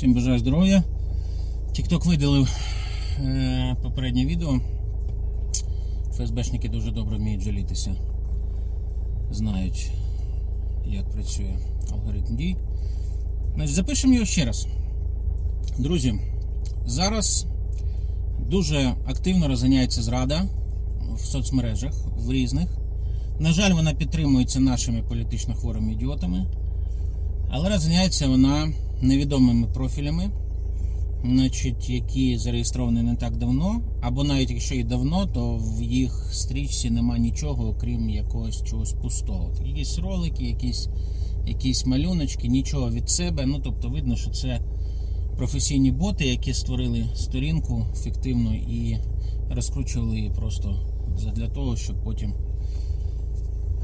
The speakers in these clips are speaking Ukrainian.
Всім бажаю здоров'я. Тікток видалив е, попереднє відео. ФСБшники дуже добре вміють жалітися. Знають, як працює алгоритм дій. Значить, запишемо його ще раз. Друзі, зараз дуже активно розганяється зрада в соцмережах, в різних. На жаль, вона підтримується нашими політично хворими ідіотами. Але розганяється вона невідомими профілями, значить, які зареєстровані не так давно, або навіть якщо і давно, то в їх стрічці нема нічого, окрім якогось чогось пустого. Якісь ролики, якісь, якісь малюночки, нічого від себе. Ну, тобто, видно, що це професійні боти, які створили сторінку фіктивну і розкручували її просто для того, щоб потім.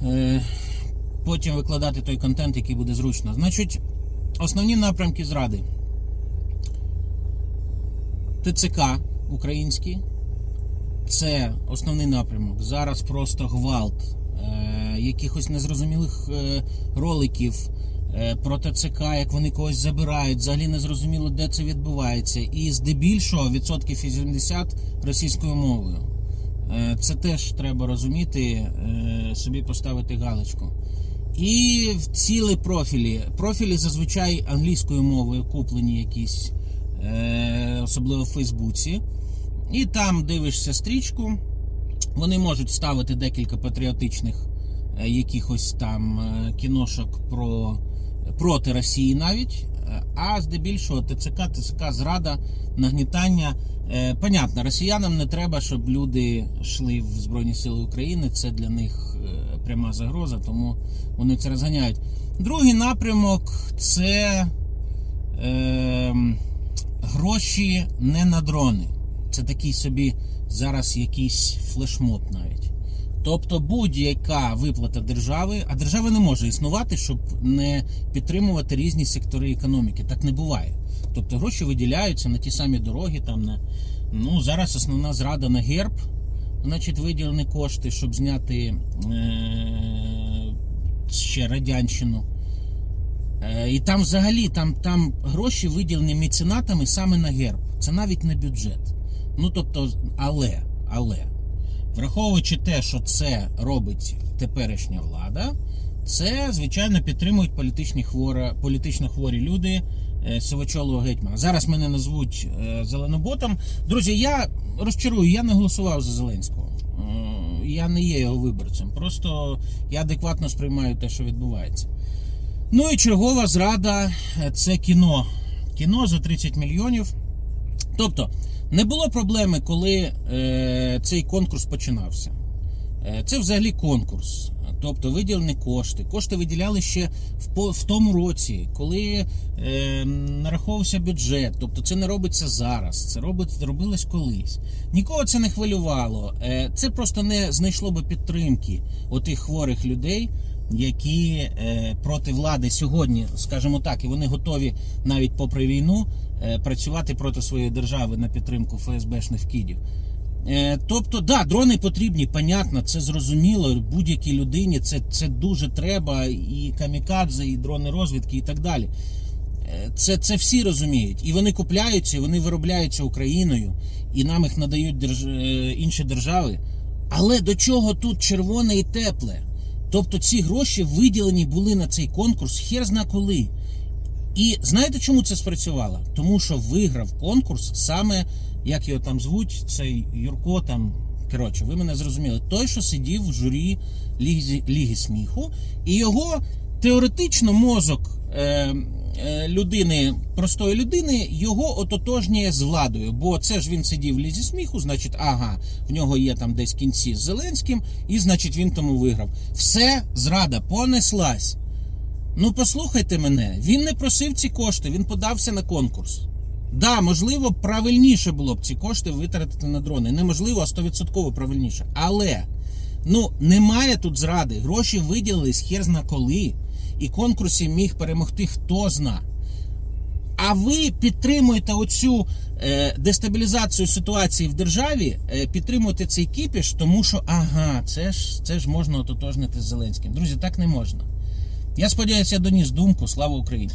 Е, потім викладати той контент, який буде зручно. Значить, основні напрямки зради. ТЦК український. Це основний напрямок. Зараз просто гвалт е, якихось незрозумілих е, роликів е, про ТЦК, як вони когось забирають, взагалі не зрозуміло, де це відбувається. І здебільшого відсотків 80 російською мовою. Е, Це теж треба розуміти, е, собі поставити галочку. І в цілі профілі. Профілі зазвичай англійською мовою куплені якісь, е, особливо в Фейсбуці. І там дивишся стрічку. Вони можуть ставити декілька патріотичних е, якихось там е, кіношок про, проти Росії навіть. А здебільшого ТЦК, ТЦК, зрада, нагнітання. Е, Понятно, росіянам не треба, щоб люди йшли в Збройні Сили України. Це для них е, пряма загроза, тому вони це розганяють. Другий напрямок це е, гроші не на дрони. Це такий собі зараз якийсь флешмоб навіть. Тобто будь-яка виплата держави, а держава не може існувати, щоб не підтримувати різні сектори економіки. Так не буває. Тобто гроші виділяються на ті самі дороги. Там на ну зараз основна зрада на герб, значить, виділені кошти, щоб зняти е- ще радянщину. Е, І там взагалі там, там гроші виділені меценатами саме на герб. Це навіть не бюджет. Ну тобто, але, але, враховуючи те, що це робить теперішня влада, це, звичайно, підтримують політичні хвора, політично хворі люди е, Сивочолого гетьмана. Зараз мене назвуть е, зеленоботом. Друзі, я розчарую, я не голосував за Зеленського. Е, Я не є його виборцем. Просто я адекватно сприймаю те, що відбувається. Ну і чергова зрада це кіно. Кіно за 30 мільйонів. Тобто, не було проблеми, коли е, цей конкурс починався. Е, це взагалі конкурс. Тобто виділені кошти. Кошти виділяли ще в, в тому році, коли е, нараховувався бюджет. Тобто це не робиться зараз, це робить, робилось колись. Нікого це не хвилювало. Е, це просто не знайшло би підтримки отих хворих людей, які е, проти влади сьогодні, скажімо так, і вони готові навіть попри війну е, працювати проти своєї держави на підтримку ФСБшних вкидів. Е, Тобто, да, дрони потрібні, понятно, це зрозуміло. Будь-якій людині це, це дуже треба, і камікадзе, і дрони розвідки, і так далі. Це, це всі розуміють. І вони купляються, і вони виробляються Україною, і нам їх надають держ... інші держави. Але до чого тут червоне і тепле? Тобто ці гроші виділені були на цей конкурс, хер зна коли. І знаєте, чому це спрацювало? Тому що виграв конкурс саме, як його там звуть, цей Юрко там. Коротше, ви мене зрозуміли. Той, що сидів в журі Ліги, Ліги сміху, і його теоретично мозок е, людини, простої людини, його ототожнює з владою. Бо це ж він сидів в лізі сміху, значить, ага, в нього є там десь кінці з Зеленським, і значить він тому виграв. Все, зрада понеслась. Ну, послухайте мене, він не просив ці кошти, він подався на конкурс. Да, можливо, правильніше було б ці кошти витратити на дрони. Неможливо, а 100% правильніше. Але ну немає тут зради. Гроші виділились хер зна коли. І конкурсі міг перемогти хто зна. А ви підтримуєте оцю е, дестабілізацію ситуації в державі, е, підтримуєте цей кіпіш, тому що ага, це ж це ж можна ототожнити з Зеленським. Друзі, так не можна. Я сподіваюся, я доніс думку. Слава Україні!